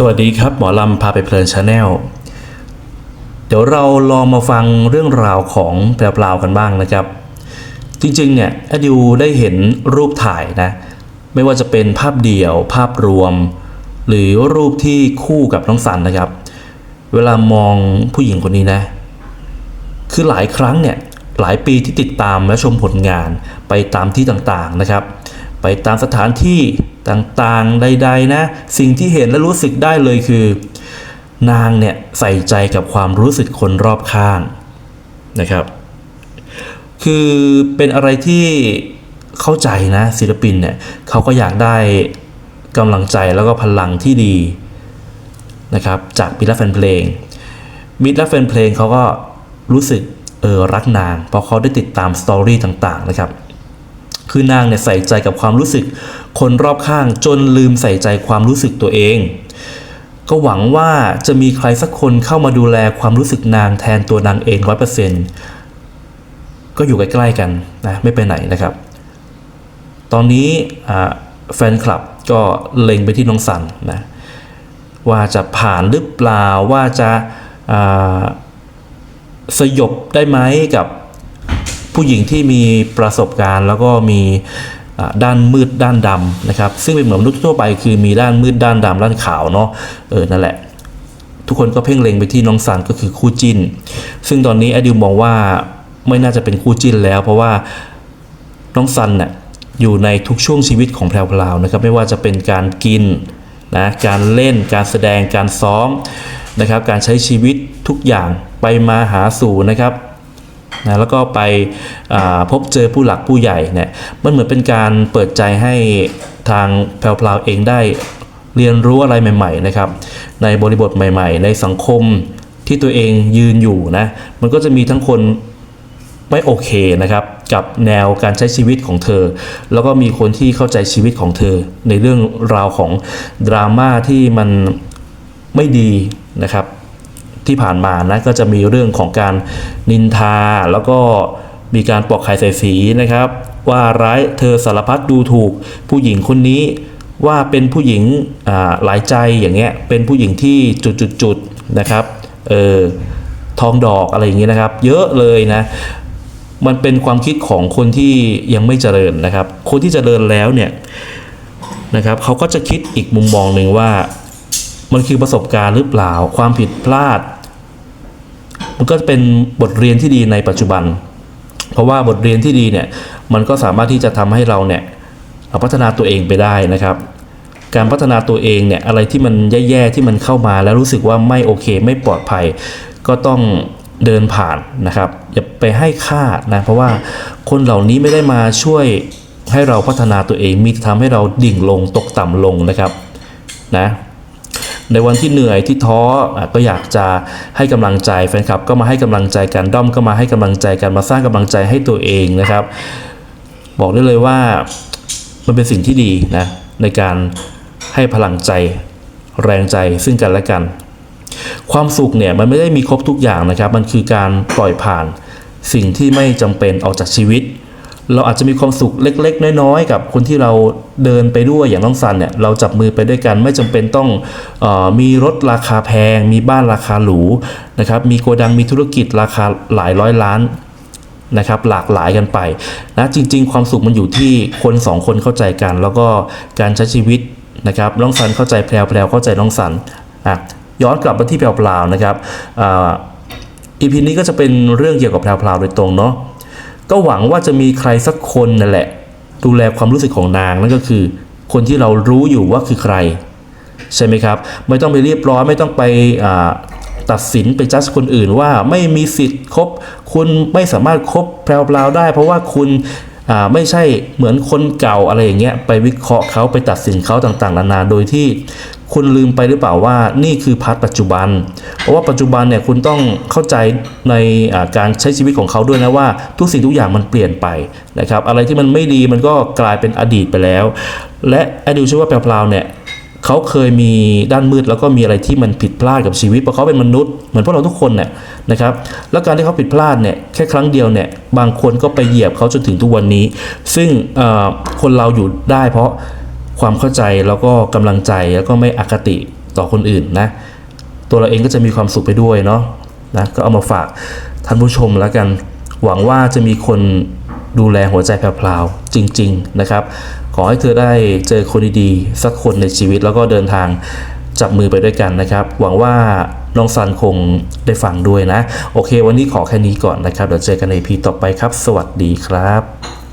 สวัสดีครับ หมอลำพาไปเพลินชาแนลเดี๋ยวเราลองมาฟังเรื่องราวของแพรวๆกันบ้างนะครับ จริงๆเนี่ยอดิวได้เห็นรูปถ่ายนะ ไม่ว่าจะเป็นภาพเดี่ยว ภาพรวม หรือรูปที่คู่กับน้องสันนะครับ เวลามองผู้หญิงคนนี้นะ คือหลายครั้งเนี่ยหลายปีที่ติดตามและชมผลงานไปตามที่ต่างๆนะครับ ไปตามสถานที่ ต่างๆ ใด ๆ นะ สิ่งที่เห็นและรู้สึกได้เลยคือ นางเนี่ยใส่ใจกับความรู้สึกคนรอบข้างนะครับ คือเป็นอะไรที่เข้าใจนะศิลปินเนี่ยเขาก็อยากได้กำลังใจแล้วก็พลังที่ดีนะครับจากมิตรและแฟนเพลง มิตรและแฟนเพลงเขาก็รู้สึกเออรักนาง เพราะเขาได้ติดตามสตอรี่ต่างๆนะครับ คือนางเนี่ยใส่ใจกับความรู้สึก คนรอบข้างจนลืมใส่ใจความรู้สึกตัวเอง ก็หวังว่าจะมีใครสักคนเข้ามาดูแลความรู้สึกนางแทนตัวนางเองร้อยเปอร์เซ็นต์ก็อยู่ใกล้ๆกันนะไม่ไปไหนนะครับ ตอนนี้แฟนคลับก็เล็งไปที่น้องสันนะว่าจะผ่านหรือเปล่าว่าจะาสยบได้ไหมกับ ผู้หญิงที่มีประสบการณ์แล้วก็มีด้านมืดด้านดำนะครับ ซึ่งเป็นเหมือนมนุษย์ทั่วไปคือมีด้านมืดด้านดำด้านขาวเนาะเออนั่นแหละ ทุกคนก็เพ่งเล็งไปที่น้องสันก็คือคู่จิ้น ซึ่งตอนนี้อดิวมองว่าไม่น่าจะเป็นคู่จิ้นแล้ว เพราะว่าน้องซันน่ะอยู่ในทุกช่วงชีวิตของแพรวๆนะครับไม่ว่าจะเป็นการกินนะการเล่นการแสดงการซ้อมนะครับ การใช้ชีวิตทุกอย่างไปมาหาสู่นะครับ นะแล้วก็ไปพบเจอผู้หลักผู้ใหญ่เนี่ยมันเหมือนเป็นการเปิดใจให้ทางแพรวๆเองได้เรียนรู้อะไรใหม่ๆนะครับในบริบทใหม่ ๆ ในสังคมที่ตัวเองยืนอยู่นะมันก็จะมีทั้งคนไม่โอเคนะครับกับแนวการใช้ชีวิตของเธอ แล้วก็มีคนที่เข้าใจชีวิตของเธอ ในเรื่องราวของดราม่าที่มันไม่ดีนะครับ ที่ผ่านมานะก็จะมีเรื่องของการนินทา แล้วก็มีการปอกไข่ใส่สีนะครับ ว่าร้ายเธอสารพัดดูถูกผู้หญิงคนนี้ว่าเป็นผู้หญิงอ่าหลายใจอย่างเงี้ยเป็นผู้หญิงที่จุดๆๆนะครับเออทองดอกอะไรอย่างเงี้ยนะครับ เยอะเลยนะมันเป็นความคิดของคนที่ยังไม่เจริญนะครับ คนที่เจริญแล้วเนี่ยนะครับเขาก็จะคิดอีกมุมมองหนึ่งว่า มันคือประสบการณ์หรือเปล่า ความผิดพลาด มันก็จะเป็นบทเรียนที่ดีในปัจจุบัน เพราะว่าบทเรียนที่ดีเนี่ยมันก็สามารถที่จะทำให้เราเนี่ยพัฒนาตัวเองไปได้นะครับ การพัฒนาตัวเองเนี่ยอะไรที่มันแย่ๆที่มันเข้ามาแล้วรู้สึกว่าไม่โอเค ไม่ปลอดภัย ก็ต้องเดินผ่านนะครับ อย่าไปให้ค่านะเพราะว่าคนเหล่านี้ไม่ได้มาช่วยให้เราพัฒนาตัวเองมีแต่ทำให้เราดิ่งลงตกต่ำลงนะครับนะ ในวันที่เหนื่อยที่ท้อก็อยากจะให้กำลังใจแฟนคลับก็มาให้กำลังใจกันด้อมก็มาให้กำลังใจกันมาสร้างกำลังใจให้ตัวเองนะครับ บอกได้เลยว่ามันเป็นสิ่งที่ดีนะในการให้พลังใจแรงใจซึ่งกันและกัน ความสุขเนี่ยมันไม่ได้มีครบทุกอย่างนะครับ มันคือการปล่อยผ่านสิ่งที่ไม่จำเป็นออกจากชีวิต เราอาจจะมีความสุขเล็ก ๆ น้อยๆ กับคนที่เราเดินไปด้วยอย่างน้องซันเนี่ยเราจับมือไปด้วยกันไม่จำเป็นต้องออมีรถราคาแพง มีบ้านราคาหรูนะครับมีโกดังมีธุรกิจราคาหลายร้อยล้านนะครับหลากหลายกันไปนะจริง ๆ ความสุขมันอยู่ที่คนสองคนเข้าใจกัน แล้วก็การใช้ชีวิตนะครับน้องสันเข้าใจแพรวแพรวเข้าใจน้องสันอะย้อนกลับมาที่แพรวพรานะครับอีพีนี้ก็จะเป็นเรื่องเกี่ยวกับแพรวพราโดยตรงเนาะ ก็หวังว่าจะมีใครสักคนนั่นแหละ ดูแลความรู้สึกของนางนั่นก็คือ คนที่เรารู้อยู่ว่าคือใคร ใช่ไหมครับ ไม่ต้องไปเรียบร้อยไม่ต้องไปตัดสินไปจัดคนอื่นว่าไม่มีสิทธิ์คบ คุณไม่สามารถคบแพรวๆได้ เพราะว่าคุณ ไม่ใช่เหมือนคนเก่าอะไรอย่างเงี้ยไปวิเคราะห์เขาไปตัดสินเขาต่างๆนานาโดยที่คุณลืมไปหรือเปล่าว่านี่คือพาร์ทปัจจุบัน เพราะว่าปัจจุบันเนี่ยคุณต้องเข้าใจในการใช้ชีวิตของเขาด้วยนะว่า ทุกสิ่งทุกอย่างมันเปลี่ยนไปนะครับอะไรที่มันไม่ดีมันก็กลายเป็นอดีตไปแล้ว และแอดิวเชื่อว่าแพรวๆเนี่ย เขาเคยมีด้านมืดแล้วก็มีอะไรที่มันผิดพลาดกับชีวิตเพราะเขาเป็นมนุษย์เหมือนพวกเราทุกคนเนี่ยนะครับ แล้วการที่เขาผิดพลาดเนี่ยแค่ครั้งเดียวเนี่ยบางคนก็ไปเหยียบเขาจนถึงทุกวันนี้ ซึ่งคนเราอยู่ได้ เพราะความเข้าใจแล้วก็กำลังใจแล้วก็ไม่อคติต่อคนอื่นนะตัวเราเองก็จะมีความสุขไปด้วยเนาะนะก็เอามาฝากท่านผู้ชมแล้วกัน หวังว่าจะมีคน ดูแลหัวใจแพรวๆจริง ๆ นะครับ ขอให้เธอได้เจอคนดีๆ สักคนในชีวิตแล้วก็เดินทางจับมือไปด้วยกันนะครับ หวังว่าน้องซันคงได้ฟังด้วยนะ โอเค วันนี้ขอแค่นี้ก่อนนะครับ เดี๋ยวเจอกันในพีต่อไปครับ สวัสดีครับ